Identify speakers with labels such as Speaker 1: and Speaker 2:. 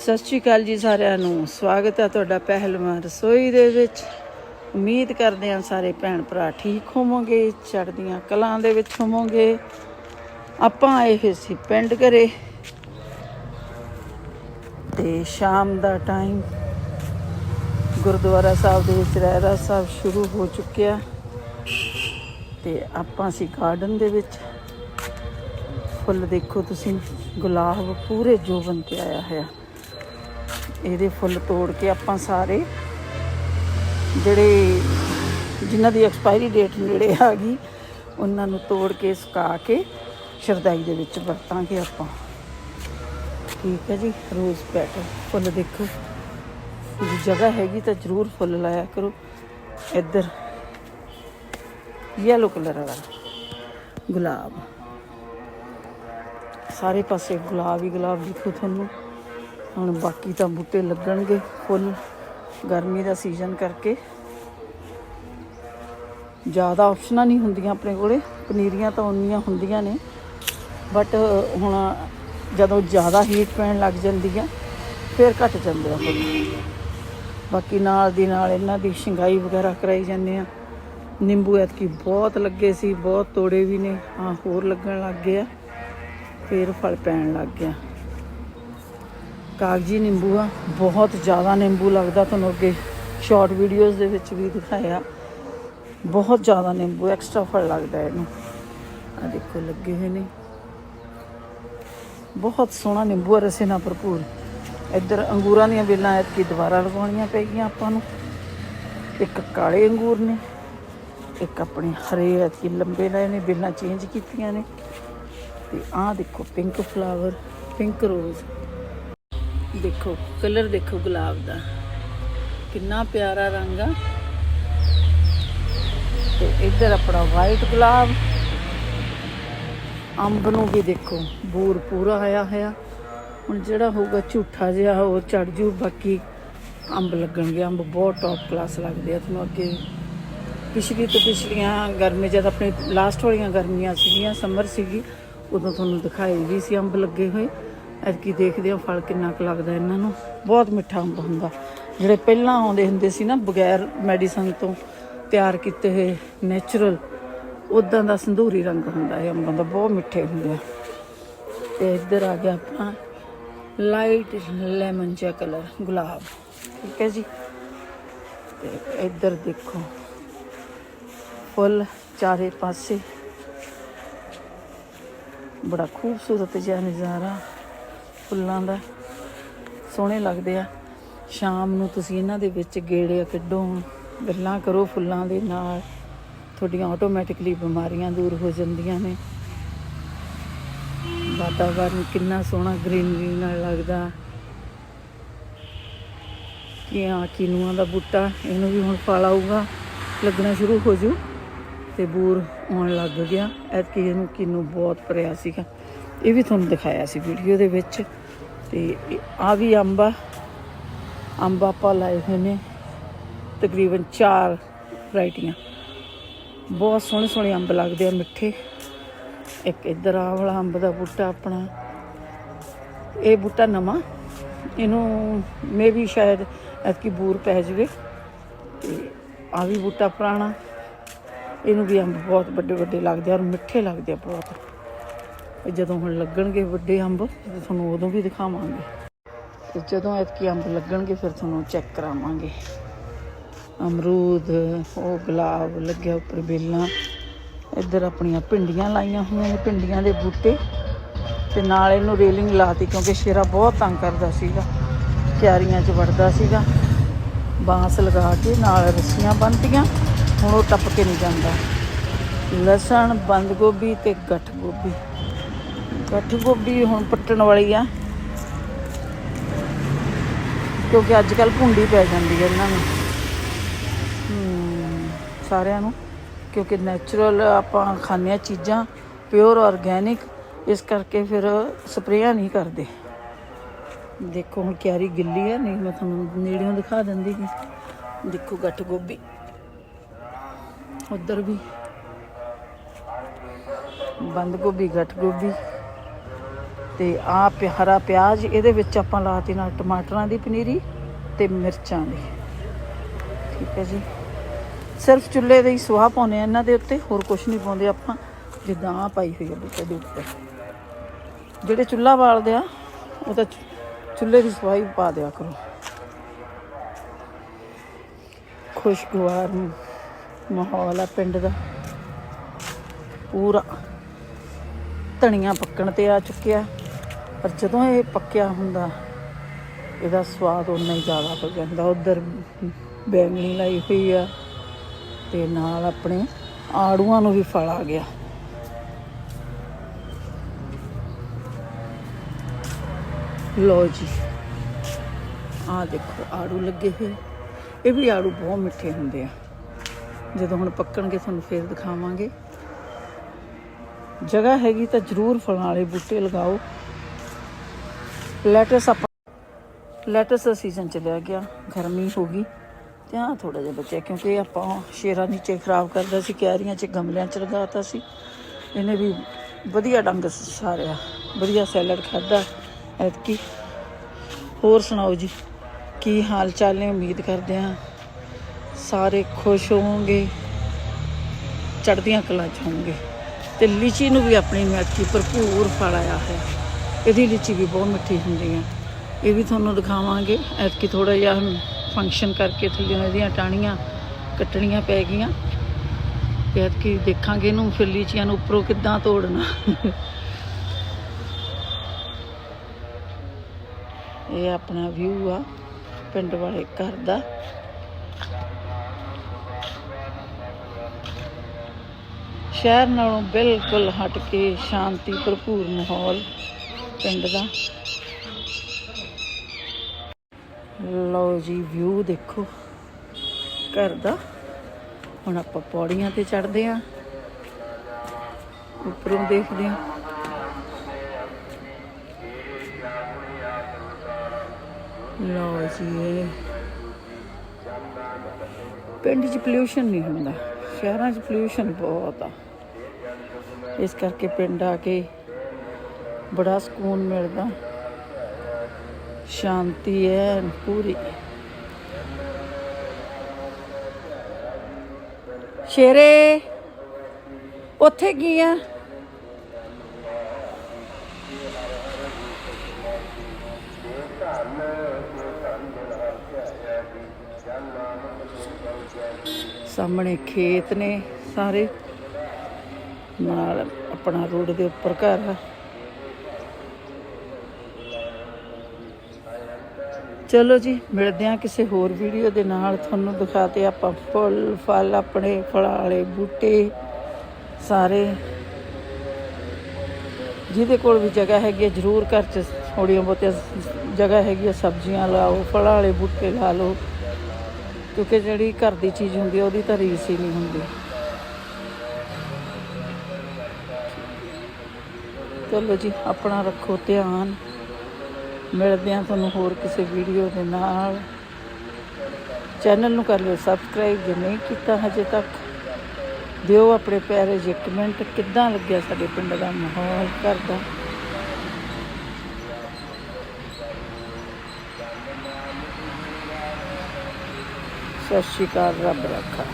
Speaker 1: ਸਤਿ ਸ਼੍ਰੀ ਅਕਾਲ ਜੀ ਸਾਰਿਆਂ ਨੂੰ। ਸਵਾਗਤ ਹੈ ਤੁਹਾਡਾ ਪਹਿਲਵਾਨ ਰਸੋਈ ਦੇ ਵਿੱਚ। ਉਮੀਦ ਕਰਦੇ ਹਾਂ ਸਾਰੇ ਭੈਣ ਭਰਾ ਠੀਕ ਹੋਵੋਗੇ, ਚੜ੍ਹਦੀਆਂ ਕਲਾਂ ਦੇ ਵਿੱਚ ਹੋਵੋਗੇ। ਆਪਾਂ ਆਏ ਹੋਏ ਸੀ ਪਿੰਡ ਘਰੇ। ਤੇ ਸ਼ਾਮ ਦਾ ਟਾਈਮ ਗੁਰਦੁਆਰਾ ਸਾਹਿਬ ਦੇ ਵਿੱਚ ਰਹਿਰਾਸ ਸਾਹਿਬ ਸ਼ੁਰੂ ਹੋ ਚੁੱਕਿਆ। ਤੇ ਆਪਾਂ ਸੀ ਗਾਰਡਨ ਦੇ ਵਿੱਚ। ਫੁੱਲ ਦੇਖੋ ਤੁਸੀਂ, ਗੁਲਾਬ ਪੂਰੇ ਜੋਬਨ ਤੇ ਆਇਆ ਹੋਇਆ। ਇਹਦੇ ਫੁੱਲ ਤੋੜ ਕੇ ਆਪਾਂ ਸਾਰੇ ਜਿਹੜੇ ਜਿਨ੍ਹਾਂ ਦੀ ਐਕਸਪਾਇਰੀ ਡੇਟ ਨੇੜੇ ਆ ਗਈ, ਉਹਨਾਂ ਨੂੰ ਤੋੜ ਕੇ ਸੁਕਾ ਕੇ ਸ਼ਰਦਾਈ ਦੇ ਵਿੱਚ ਵਰਤਾਂਗੇ ਆਪਾਂ। ਠੀਕ ਹੈ ਜੀ, ਰੋਜ਼ ਪੈਟਲ ਫੁੱਲ ਦੇਖੋ। ਜੇ ਜਗ੍ਹਾ ਹੈਗੀ ਤਾਂ ਜ਼ਰੂਰ ਫੁੱਲ ਲਾਇਆ ਕਰੋ। ਇੱਧਰ ਯੈਲੋ ਕਲਰ ਵਾਲਾ ਗੁਲਾਬ। ਸਾਰੇ ਪਾਸੇ ਗੁਲਾਬ ਹੀ ਗੁਲਾਬ ਦਿਖੋ ਤੁਹਾਨੂੰ। ਹੁਣ ਬਾਕੀ ਤਾਂ ਬੂਟੇ ਲੱਗਣਗੇ ਫੁੱਲ, ਗਰਮੀ ਦਾ ਸੀਜ਼ਨ ਕਰਕੇ। ਜ਼ਿਆਦਾ ਆਪਸ਼ਨਾਂ ਨਹੀਂ ਹੁੰਦੀਆਂ ਆਪਣੇ ਕੋਲੇ, ਪਨੀਰੀਆਂ ਤਾਂ ਉਨੀਆਂ ਹੁੰਦੀਆਂ ਨੇ। ਬਟ ਹੁਣ ਜਦੋਂ ਜ਼ਿਆਦਾ ਹੀਟ ਪੈਣ ਲੱਗ ਜਾਂਦੀ ਆ ਫਿਰ ਘਟ ਜਾਂਦੇ ਆ ਫੁੱਲ। ਬਾਕੀ ਨਾਲ ਦੀ ਨਾਲ ਇਹਨਾਂ ਦੀ ਸ਼ਿੰਗਾਈ ਵਗੈਰਾ ਕਰਾਈ ਜਾਂਦੇ ਆ। ਨਿੰਬੂ ਐਤਕੀ ਬਹੁਤ ਲੱਗੇ ਸੀ, ਬਹੁਤ ਤੋੜੇ ਵੀ ਨੇ, ਹਾਂ, ਹੋਰ ਲੱਗਣ ਲੱਗ ਗਏ ਆ। ਫਿਰ ਫਲ ਪੈਣ ਲੱਗ ਗਿਆ। ਕਾਗਜੀ ਨਿੰਬੂ ਆ, ਬਹੁਤ ਜ਼ਿਆਦਾ ਨਿੰਬੂ ਲੱਗਦਾ ਤੁਹਾਨੂੰ ਅੱਗੇ ਸ਼ਾਰਟ ਵੀਡੀਓਜ਼ ਦੇ ਵਿੱਚ ਵੀ ਦਿਖਾਇਆ। ਬਹੁਤ ਜ਼ਿਆਦਾ ਨਿੰਬੂ ਐਕਸਟਰਾ ਫਲ ਲੱਗਦਾ ਇਹਨੂੰ। ਆ ਦੇਖੋ, ਲੱਗੇ ਹੋਏ ਨੇ। ਬਹੁਤ ਸੋਹਣਾ ਨਿੰਬੂ ਆ, ਰਸੇ ਨਾਲ ਭਰਪੂਰ। ਇੱਧਰ ਅੰਗੂਰਾਂ ਦੀਆਂ ਵੇਲਾਂ ਐਤਕੀ ਦੁਬਾਰਾ ਲਗਾਉਣੀਆਂ ਪੈ ਗਈਆਂ ਆਪਾਂ ਨੂੰ। ਇੱਕ ਕਾਲੇ ਅੰਗੂਰ ਨੇ, ਇੱਕ ਆਪਣੇ ਹਰੇ ਐਤਕੀ ਲੰਬੇ ਲਏ ਨੇ ਵੇਲਾਂ ਚੇਂਜ ਕੀਤੀਆਂ ਨੇ। ਤੇ ਆਹ ਦੇਖੋ ਪਿੰਕ ਫਲਾਵਰ ਪਿੰਕ ਰੋਜ਼ ਦੇਖੋ, ਕਲਰ ਦੇਖੋ ਗੁਲਾਬ ਦਾ। ਕਿੰਨਾ ਪਿਆਰਾ ਰੰਗ ਆ। ਤੇ ਇੱਧਰ ਆਪਣਾ ਵਾਈਟ ਗੁਲਾਬ। ਅੰਬ ਨੂੰ ਵੀ ਦੇਖੋ, ਬੂਰ ਪੂਰਾ ਆਇਆ ਹੋਇਆ। ਹੁਣ ਜਿਹੜਾ ਹੋਊਗਾ ਝੂਠਾ ਜਿਹਾ ਉਹ ਚੜ ਜੂ, ਬਾਕੀ ਅੰਬ ਲੱਗਣਗੇ। ਅੰਬ ਬਹੁਤ ਟੌਪ ਕਲਾਸ ਲੱਗਦੇ ਆ। ਤੁਹਾਨੂੰ ਅੱਗੇ ਪਿਛਲੀ ਤੋਂ ਪਿਛਲੀਆਂ ਗਰਮੀ, ਜਦ ਆਪਣੇ ਲਾਸਟ ਵਾਲੀਆਂ ਗਰਮੀਆਂ ਸੀਗੀਆਂ ਸਮਰ ਸੀਗੀ, ਉਦੋਂ ਤੁਹਾਨੂੰ ਦਿਖਾਈ ਵੀ ਸੀ ਅੰਬ ਲੱਗੇ ਹੋਏ। ਐਤਕੀ ਦੇਖਦੇ ਹਾਂ ਫਲ ਕਿੰਨਾ ਕੁ ਲੱਗਦਾ ਇਹਨਾਂ ਨੂੰ। ਬਹੁਤ ਮਿੱਠਾ ਅੰਬ ਹੁੰਦਾ। ਜਿਹੜੇ ਪਹਿਲਾਂ ਆਉਂਦੇ ਹੁੰਦੇ ਸੀ ਨਾ, ਬਗੈਰ ਮੈਡੀਸਨ ਤੋਂ ਤਿਆਰ ਕੀਤੇ ਹੋਏ ਨੇਚਰਲ ਉਦਾਂ ਦਾ ਸੰਧੂਰੀ ਰੰਗ ਹੁੰਦਾ ਹੈ ਅੰਬਾਂ ਦਾ, ਬਹੁਤ ਮਿੱਠੇ ਹੁੰਦੇ ਆ। ਤੇ ਇੱਧਰ ਆ ਗਿਆ ਆਪਣਾ ਲਾਈਟ ਲੈਮਨ ਜਿਹਾ ਕਲਰ ਗੁਲਾਬ। ਠੀਕ ਹੈ ਜੀ। ਤੇ ਇੱਧਰ ਦੇਖੋ, ਫੁੱਲ ਚਾਰੇ ਪਾਸੇ। ਬੜਾ ਖੂਬਸੂਰਤ ਜਿਹਾ ਨਜ਼ਾਰਾ। ਫੁੱਲਾਂ ਦਾ। ਸੋਹਣੇ ਲੱਗਦੇ ਆ। ਸ਼ਾਮ ਨੂੰ ਤੁਸੀਂ ਇਹਨਾਂ ਦੇ ਵਿੱਚ ਗੇੜੇ ਕੱਢੋ, ਗੱਲਾਂ ਕਰੋ ਫੁੱਲਾਂ ਦੇ ਨਾਲ। ਤੁਹਾਡੀਆਂ ਆਟੋਮੈਟਿਕਲੀ ਬਿਮਾਰੀਆਂ ਦੂਰ ਹੋ ਜਾਂਦੀਆਂ ਨੇ। ਵਾਤਾਵਰਨ ਕਿੰਨਾ ਸੋਹਣਾ ਗ੍ਰੀਨਰੀ ਨਾਲ ਲੱਗਦਾ। ਕਿ ਆ, ਕਿਨੂਆਂ ਦਾ ਬੂਟਾ, ਇਹਨੂੰ ਵੀ ਹੁਣ ਫਲ ਆਊਗਾ। ਲੱਗਣਾ ਸ਼ੁਰੂ ਹੋ ਜੂ ਤੇ ਬੂਰ ਆਉਣ ਲੱਗ ਗਿਆ। ਐਤਕੀ ਇਹਨੂੰ ਕਿਨੂੰ ਬਹੁਤ ਭਰਿਆ ਸੀਗਾ। ਇਹ ਵੀ ਤੁਹਾਨੂੰ ਦਿਖਾਇਆ ਸੀ ਵੀਡੀਓ ਦੇ ਵਿੱਚ। ਤੇ ਆ ਵੀ ਅੰਬਾ ਅੰਬ ਆਪਾਂ ਲਾਏ ਹੋਏ ਨੇ ਤਕਰੀਬਨ 4 ਵੈਰਾਈਟੀਆਂ। ਬਹੁਤ ਸੋਹਣੇ ਸੋਹਣੇ ਅੰਬ ਲੱਗਦੇ ਆ ਮਿੱਠੇ। ਇੱਕ ਇੱਧਰ ਆ ਵਾਲਾ ਅੰਬ ਦਾ ਬੂਟਾ ਆਪਣਾ। ਇਹ ਬੂਟਾ ਨਵਾਂ। ਇਹਨੂੰ ਮੇ ਵੀ ਸ਼ਾਇਦ ਐਤਕੀ ਬੂਰ ਪੈ ਜਵੇ। ਤੇ ਆ ਵੀ ਬੂਟਾ ਪੁਰਾਣਾ। ਇਹਨੂੰ ਵੀ ਅੰਬ ਬਹੁਤ ਵੱਡੇ ਵੱਡੇ ਲੱਗਦੇ ਆ ਔਰ ਮਿੱਠੇ ਲੱਗਦੇ ਆ ਬਹੁਤ। ਜਦੋਂ ਹੁਣ ਲੱਗਣਗੇ ਵੱਡੇ ਅੰਬ ਤੁਹਾਨੂੰ ਉਦੋਂ ਵੀ ਦਿਖਾਵਾਂਗੇ। ਤੇ ਜਦੋਂ ਐਤਕੀ ਅੰਬ ਲੱਗਣਗੇ, ਫਿਰ ਤੁਹਾਨੂੰ ਚੈੱਕ ਕਰਾਵਾਂਗੇ। ਅਮਰੂਦ, ਉਹ ਗੁਲਾਬ ਲੱਗਿਆ ਉੱਪਰ ਬੇਲਾਂ। ਇੱਧਰ ਆਪਣੀਆਂ ਭਿੰਡੀਆਂ ਲਾਈਆਂ ਹੋਈਆਂ ਨੇ, ਭਿੰਡੀਆਂ ਦੇ ਬੂਟੇ। ਤੇ ਨਾਲ ਇਹਨੂੰ ਰੇਲਿੰਗ ਲਾਤੀ, ਕਿਉਂਕਿ ਸ਼ੇਰਾ ਬਹੁਤ ਤੰਗ ਕਰਦਾ ਸੀਗਾ। ਕਿਆਰੀਆਂ 'ਚ ਵੜਦਾ ਸੀਗਾ। ਬਾਂਸ ਲਗਾ ਕੇ ਨਾਲ ਰੱਸੀਆਂ ਬੰਨਤੀਆਂ, ਹੁਣ ਉਹ ਟੱਪ ਕੇ ਨਹੀਂ ਜਾਂਦਾ। ਲਸਣ, ਬੰਦ ਗੋਭੀ ਤੇ ਗੱਠ ਗੋਭੀ। ਗੱਠ ਗੋਭੀ ਹੁਣ ਪੱਟਣ ਵਾਲੀ ਆ। ਕਿਉਂਕਿ ਅੱਜ ਕੱਲ ਭੁੰਡੀ ਪੈ ਜਾਂਦੀ ਹੈ ਇਹਨਾਂ ਨੂੰ। ਸਾਰਿਆਂ ਨੂੰ। ਕਿਉਂਕਿ ਨੈਚੁਰਲ ਆਪਾਂ ਖਾਂਦੇ ਹਾਂ ਚੀਜ਼ਾਂ ਪਿਓਰ ਆਰਗੈਨਿਕ ਇਸ ਕਰਕੇ ਫਿਰ ਸਪਰੇਆਂ ਨਹੀਂ ਕਰਦੇ। ਦੇਖੋ ਹੁਣ ਕਿਆਰੀ ਗਿੱਲੀ ਹੈ ਨਹੀਂ ਮੈਂ ਤੁਹਾਨੂੰ ਨੇੜਿਓਂ ਦਿਖਾ ਦਿੰਦੀ ਸੀ ਦੇਖੋ ਗੱਠ ਗੋਭੀ। ਉਧਰ ਵੀ। ਬੰਦ ਗੋਭੀ, ਗੱਠ ਗੋਭੀ। ਤੇ ਆ ਹਰਾ ਪਿਆਜ਼, ਇਹਦੇ ਵਿੱਚ ਆਪਾਂ ਲਾਤੀ ਨਾਲ ਟਮਾਟਰਾਂ ਦੀ ਪਨੀਰੀ ਤੇ ਮਿਰਚਾਂ ਦੀ। ਠੀਕ ਹੈ ਜੀ। ਸਿਰਫ ਚੁੱਲ੍ਹੇ ਦੇ ਹੀ ਸੁਆਹ ਪਾਉਂਦੇ ਆ ਇਹਨਾਂ ਦੇ ਉੱਤੇ, ਹੋਰ ਕੁਝ ਨਹੀਂ ਪਾਉਂਦੇ ਆਪਾਂ, ਜਿੱਦਾਂ ਆ ਪਾਈ ਹੋਈ ਆ ਬੂਟੇ ਦੇ ਉੱਤੇ। ਜਿਹੜੇ ਚੁੱਲ੍ਹਾ ਬਾਲਦੇ ਆ, ਉਹ ਤਾਂ ਚੁੱਲ੍ਹੇ ਦੀ ਸਵਾਹ ਹੀ ਪਾ ਦਿਆ ਕਰੋ। ਖੁਸ਼ਗਵਾਰ ਮਾਹੌਲ ਆ ਪਿੰਡ ਦਾ। ਪੂਰਾ ਧਨੀਆ ਪੱਕਣ ਤੇ ਆ ਚੁੱਕਿਆ। ਪਰ ਜਦੋਂ ਇਹ ਪੱਕਿਆ ਹੁੰਦਾ, ਇਹਦਾ ਸਵਾਦ ਉਨਾ ਹੀ ਜ਼ਿਆਦਾ ਹੋ ਜਾਂਦਾ। ਉਧਰ ਬੈਂਗਣੀ ਲਾਈ ਹੋਈ ਆ ਤੇ ਨਾਲ ਆਪਣੇ ਆੜੂਆਂ ਨੂੰ ਵੀ ਫਲ ਆ ਗਿਆ। ਲੋ ਜੀ, ਆ ਦੇਖੋ ਆੜੂ ਲੱਗੇ ਹੋਏ। ਇਹ ਵੀ ਆੜੂ ਬਹੁਤ ਮਿੱਠੇ ਹੁੰਦੇ ਆ। ਜਦੋਂ ਹੁਣ ਪੱਕਣਗੇ ਤੁਹਾਨੂੰ ਫੇਰ ਦਿਖਾਵਾਂਗੇ। ਜਗ੍ਹਾ ਹੈਗੀ ਤਾਂ ਜ਼ਰੂਰ ਫਲਾਂ ਵਾਲੇ ਬੂਟੇ ਲਗਾਓ। ਲੈਟਸ ਆਪਾਂ ਲੈਟਸ ਦਾ ਸੀਜ਼ਨ ਚਲਿਆ ਗਿਆ। ਗਰਮੀ ਹੋ ਗਈ। ਤੇ ਆ ਥੋੜਾ ਜਿਹਾ ਬਚਿਆ, ਕਿਉਂਕਿ ਆਪਾਂ ਸ਼ੇਰਾਂ ਨੀਚੇ ਖਰਾਬ ਕਰਦਾ ਸੀ, ਕਿਆਰੀਆਂ 'ਚ, ਗਮਲਿਆਂ 'ਚ ਲਗਾਤਾ ਸੀ। ਇਹਨੇ ਵੀ ਵਧੀਆ ਡੰਗ ਸਾਰਿਆ। ਵਧੀਆ ਸੈਲਡ ਖਾਦਾ ਐਤਕੀ। ਹੋਰ ਸੁਣਾਓ ਜੀ, ਕੀ ਹਾਲ ਚਾਲ ਨੇ? ਉਮੀਦ ਕਰਦੇ ਹਾਂ ਸਾਰੇ ਖੁਸ਼ ਹੋਵੋਗੇ। ਚੜ੍ਹਦੀਆਂ ਕਲਾਂ ਚ ਹੋਣਗੇ ਤੇ ਲੀਚੀ ਨੂੰ ਵੀ ਆਪਣੀ ਮਿੱਠੀ ਭਰਪੂਰ ਫਲ ਆਇਆ ਹੈ। ਇਹਦੀ ਲੀਚੀ ਵੀ ਬਹੁਤ ਮਿੱਠੀ ਹੁੰਦੀ ਹੈ ਇਹ ਵੀ ਤੁਹਾਨੂੰ ਦਿਖਾਵਾਂਗੇ। ਐਤਕੀ ਥੋੜਾ ਜਿਹਾ ਫੰਕਸ਼ਨ ਕਰਕੇ ਥੱਲੇ ਇਹਦੀਆਂ ਟਾਹਣੀਆਂ ਕੱਟਣੀਆਂ ਪੈ ਗਈਆਂ। ਐਤਕੀ ਦੇਖਾਂਗੇ ਇਹਨੂੰ ਫਿਰ ਲੀਚੀਆਂ ਨੂੰ ਉੱਪਰੋਂ ਕਿੱਦਾਂ ਤੋੜਨਾ। ਇਹ ਆਪਣਾ ਵਿਊ ਆ ਪਿੰਡ ਵਾਲੇ ਘਰ ਦਾ। ਸ਼ਹਿਰ ਨਾਲੋਂ ਬਿਲਕੁਲ ਹਟ ਕੇ ਸ਼ਾਂਤੀ ਭਰਪੂਰ ਮਾਹੌਲ। ਪਿੰਡ ਦਾ। ਲਓ ਜੀ ਵਿਊ ਦੇਖੋ। ਘਰ ਦਾ। ਹੁਣ ਆਪਾਂ ਪੌੜੀਆਂ ਤੇ ਚੜਦੇ ਆਂ ਉੱਪਰੋਂ ਦੇਖਦੇ ਆਂ ਲਓ ਜੀ ਇਹ ਪਿੰਡ 'ਚ ਪੋਲਿਊਸ਼ਨ ਨਹੀਂ ਹੁੰਦਾ। ਸ਼ਹਿਰਾਂ 'ਚ ਪੋਲਿਊਸ਼ਨ ਬਹੁਤ ਆ। ਇਸ ਕਰਕੇ ਪਿੰਡ ਆ ਕੇ ਬੜਾ ਸਕੂਨ ਮਿਲਦਾ। ਸ਼ਾਂਤੀ ਹੈ ਪੂਰੀ। ਸ਼ੇਰੇ, ਉੱਥੇ ਕੀ ਆ? ਸਾਹਮਣੇ ਖੇਤ ਨੇ ਸਾਰੇ। ਨਾਲ ਆਪਣਾ ਰੋਡ ਦੇ ਉੱਪਰ ਘਰ ਆ। ਚਲੋ ਜੀ, ਮਿਲਦੇ ਆ ਕਿਸੇ ਹੋਰ ਵੀਡੀਓ ਦੇ ਨਾਲ। ਤੁਹਾਨੂੰ ਦਿਖਾਤੇ ਆਪਾਂ ਫੁੱਲ, ਫਲ, ਆਪਣੇ ਫਲਾਂ ਵਾਲੇ ਬੂਟੇ, ਸਾਰੇ। ਜਿਹਦੇ ਕੋਲ ਵੀ ਜਗ੍ਹਾ ਹੈਗੀ ਹੈ ਜ਼ਰੂਰ ਘਰ 'ਚ ਥੋੜੀਆਂ ਬਹੁਤੀਆਂ ਜਗ੍ਹਾ ਹੈਗੀ ਹੈ ਸਬਜ਼ੀਆਂ ਲਾਓ ਫਲਾਂ ਵਾਲੇ ਬੂਟੇ ਲਾ ਲਓ। ਕਿਉਂਕਿ ਜਿਹੜੀ ਘਰ ਦੀ ਚੀਜ਼ ਹੁੰਦੀ ਹੈ ਉਹਦੀ ਤਾਂ ਰੀਸ ਹੀ ਨਹੀਂ ਹੁੰਦੀ। ਚਲੋ ਜੀ, ਆਪਣਾ ਰੱਖੋ ਧਿਆਨ। ਮਿਲਦੇ ਹਾਂ ਤੁਹਾਨੂੰ ਹੋਰ ਕਿਸੇ ਵੀਡੀਓ ਦੇ ਨਾਲ। ਚੈਨਲ ਨੂੰ ਕਰ ਲਿਓ ਸਬਸਕ੍ਰਾਈਬ ਜੇ ਨਹੀਂ ਕੀਤਾ ਹਜੇ ਤੱਕ। ਦਿਓ ਆਪਣੇ ਪਿਆਰੇ ਜਿਹੇ ਕਮੈਂਟ ਕਿੱਦਾਂ ਲੱਗਿਆ ਸਾਡੇ ਪਿੰਡ ਦਾ ਮਾਹੌਲ, ਘਰ ਦਾ? ਸਤਿ ਸ਼੍ਰੀ ਅਕਾਲ, ਰੱਬ ਰੱਖਾ।